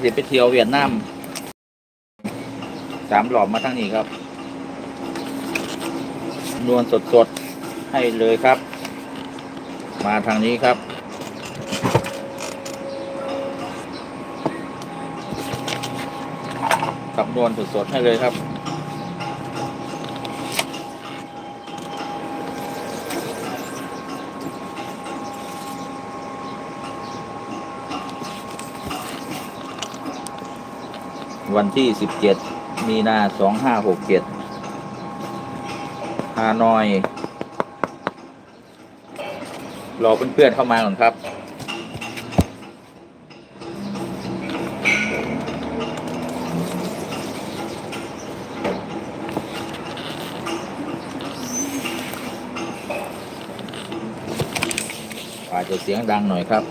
เดี๋ยวไปเที่ยวเวียดนามสามหลอมมาทั้งนี้ครับ นวลสดๆ ให้เลยครับ มาทางนี้ครับ กับนวลสดๆ ให้เลยครับ วันที่ 17 มีนา 2567ฮานอย รอเพื่อนๆเข้ามาก่อนครับ อาจจะเสียงดังหน่อยครับ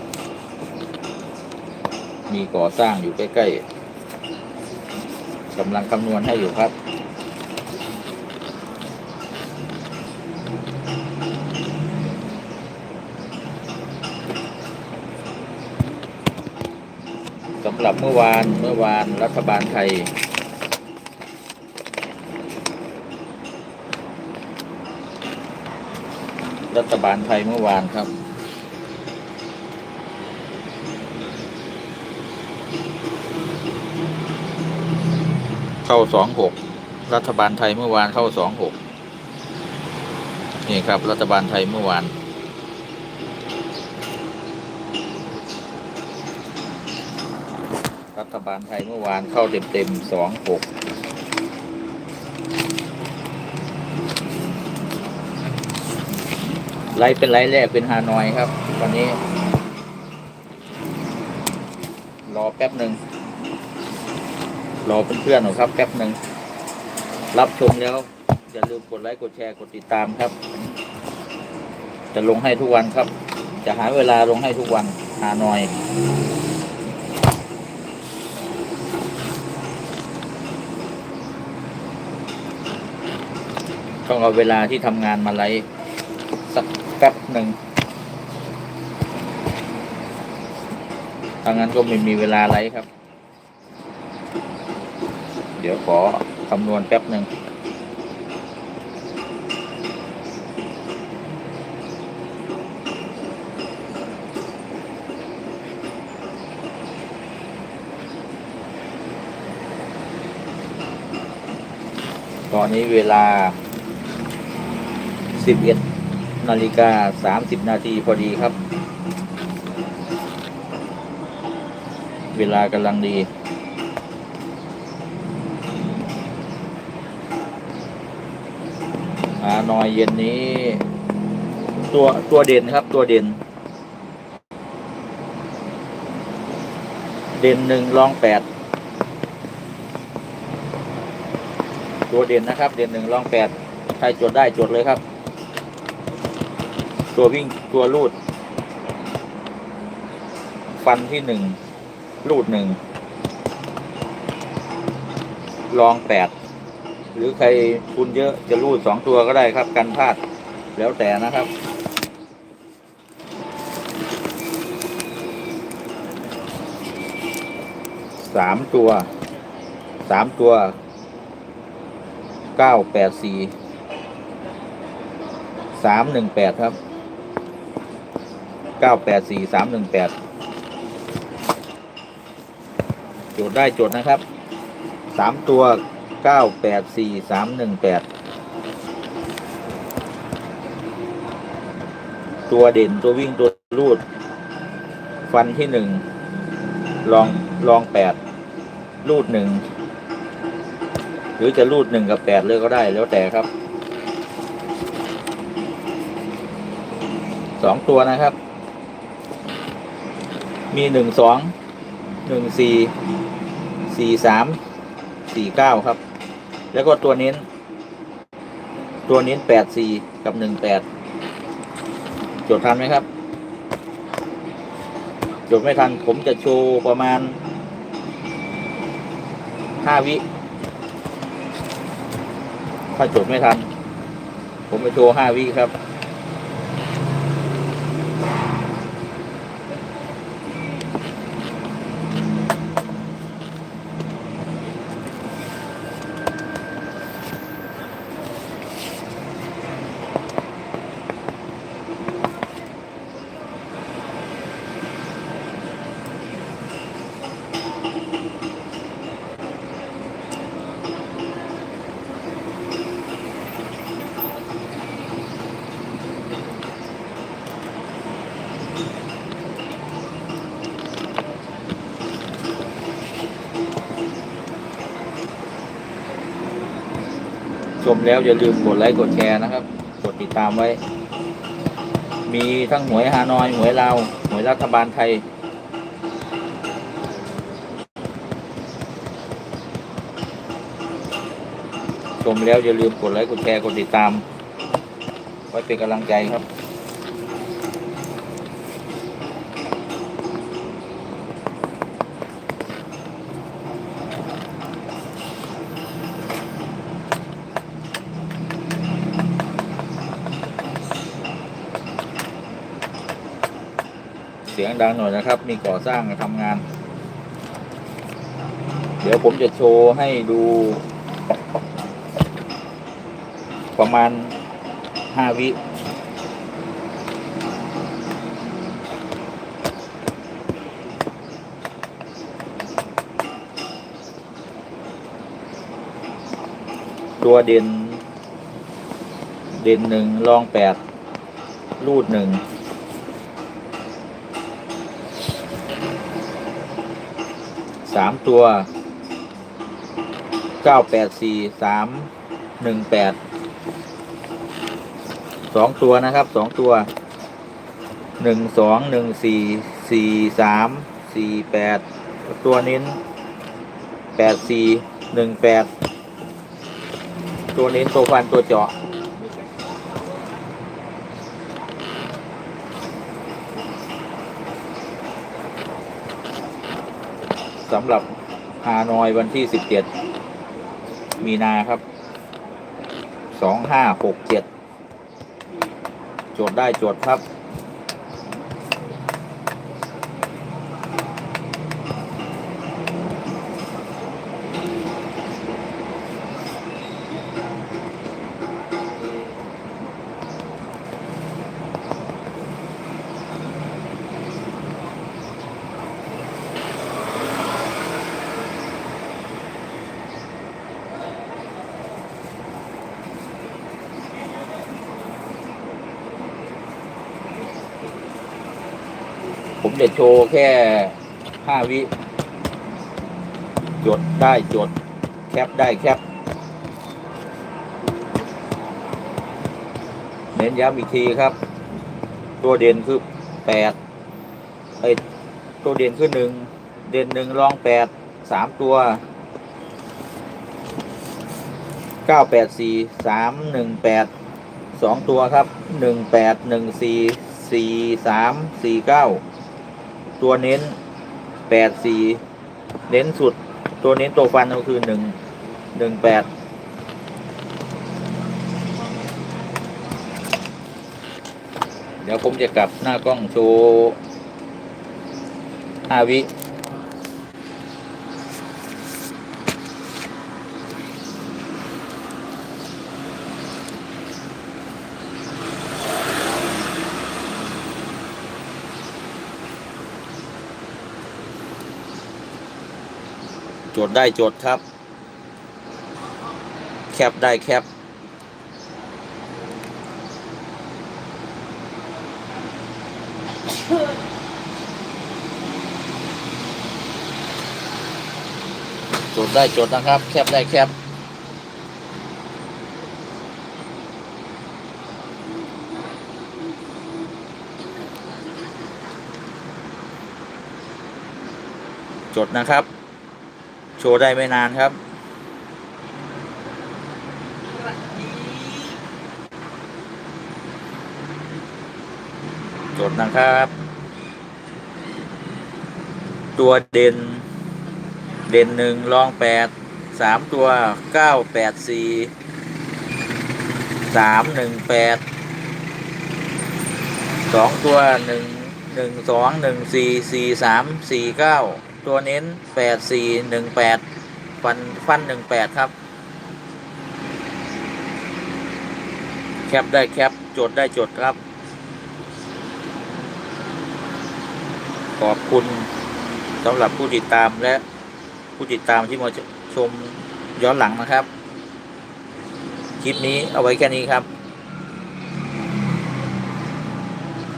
มีก่อสร้างอยู่ใกล้ ๆ กำลังคำนวณให้อยู่ครับสำหรับเมื่อวานเมื่อวานรัฐบาลไทยรัฐบาลไทยเมื่อวานครับ เข้าสองหกรัฐบาลไทยเมื่อวานเข้าสองหกนี่ครับ รัฐบาลไทยเมื่อวาน รัฐบาลไทยเมื่อวานเข้าเต็มเต็มสองหกไลฟ์เป็นไลฟ์แรกเป็นฮานอยครับ วันนี้ รอแป๊บหนึ่ง รอเพื่อนๆหน่อยครับแป๊บหนึ่งรับชมแล้ว อย่าลืมกดไลค์กดแชร์กดติดตามครับ จะลงให้ทุกวันครับ จะหาเวลาลงให้ทุกวันหาหน่อยต้องเอาเวลาที่ทำงานมาไลฟ์สักแป๊บหนึ่งทางนั้นก็ไม่มีเวลาไลฟ์ครับ ดี๋ยวขอคำนวณแป๊บหนึ่งตอนนี้เวลา 11 นาฬิกา 30 นาทีพอดีครับ เวลากำลังดี หาหน่อยเย็นนี้ ตัวตัวเด่นครับ ตัวเด่น เด่นหนึ่งรองแปดตัวเด่นนะครับ เด่นหนึ่งรองแปดใครจดได้จดเลยครับ ตัววิ่งตัวลูด ฟันที่หนึ่งลูดหนึ่งรองแปด หรือใครทุนเยอะจะรูดสองตัวก็ได้ครับ กันพลาดแล้วแต่นะครับ สามตัว สามตัว เก้าแปดสี่ สามหนึ่งแปดครับ เก้าแปดสี่สามหนึ่งแปดจดได้จดนะครับ สามตัว เก้าแปดสี่สามหนึ่งแปดตัวเด่นตัววิ่งตัวรูด ฟันที่หนึ่งลองลองแปดรูดหนึ่งหรือจะรูดหนึ่งกับแปดเลยก็ได้แล้วแต่ครับสองตัวนะครับ มีหนึ่งสองหนึ่งสี่สี่สามสี่เก้าครับ แล้วก็ตัวเน้น ตัวเน้นแปดสี่กับหนึ่งแปดจดทันไหมครับ จดไม่ทัน ผมจะโชว์ประมาณห้าวิ ถ้าจดไม่ทัน ผมจะโชว์ห้าวิครับ ชมแล้วอย่าลืมกดไลค์กดแชร์นะครับ กดติดตามไว้ มีทั้งหวยฮานอยหวยลาวหวยรัฐบาลไทย ชมแล้วอย่าลืมกดไลค์กดแชร์กดติดตาม ไว้เป็นกำลังใจครับ ดังหน่อยนะครับ มีก่อสร้างทำงาน เดี๋ยวผมจะโชว์ให้ดู ประมาณห้าวิตัวเด่น เด่นหนึ่งรองแปดรูดหนึ่ง สามตัวเก้าแปดสี่สามหนึ่งแปดสองตัวนะครับสองตัวหนึ่งสองหนึ่งสี่สี่สามสี่แปดตัวเน้นแปดสี่หนึ่งแปดตัวเน้นตัวฟันตัวเจาะ สำหรับฮานอยวันที่สิบเจ็ดมีนาครับสองห้าหกเจ็ดจดได้จดครับ จะโชว์แค่ห้าวิจดได้จด แคปได้แคป เน้นย้ำอีกทีครับ ตัวเด่นคือแปดไอตัวเด่นคือหนึ่งเด่นหนึ่งรองแปดสามตัวเก้าแปดสี่สามหนึ่งแปดสองตัวครับหนึ่งแปดหนึ่งสี่สี่สามสี่เก้า ตัวเน้นแปดสี่เน้นสุด ตัวเน้นตัวฟันก็คือหนึ่งหนึ่งแปดเดี๋ยวผมจะกลับหน้ากล้องโชว์ห้าวิ จดได้จดครับ แคปได้แคปจดได้จดนะครับ แคปได้แคปจดนะครับ โชว์ได้ไม่นานครับ จดนะครับ ตัวเด่น เด่นหนึ่งรองแปดสามตัวเก้าแปดสี่สามหนึ่งแปดสองตัวหนึ่งหนึ่งสองหนึ่งสี่สี่สามสี่เก้า ตัวเน้นแปดสี่หนึ่งแปดฟันฟันหนึ่งแปดครับ แคปได้แคปจดได้จดครับ ขอบคุณสำหรับผู้ติดตามและผู้ติดตามที่มาชมย้อนหลังนะครับ คลิปนี้เอาไว้แค่นี้ครับ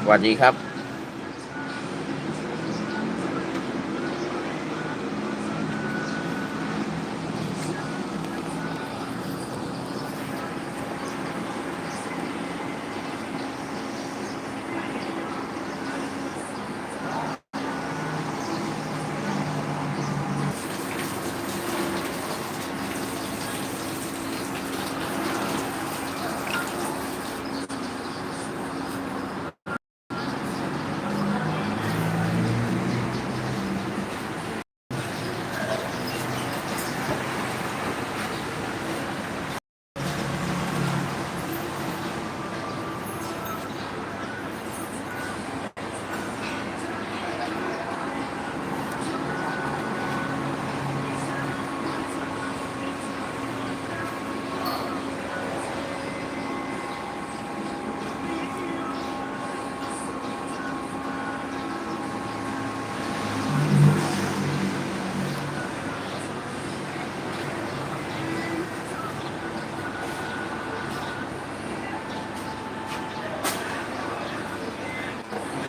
สวัสดีครับ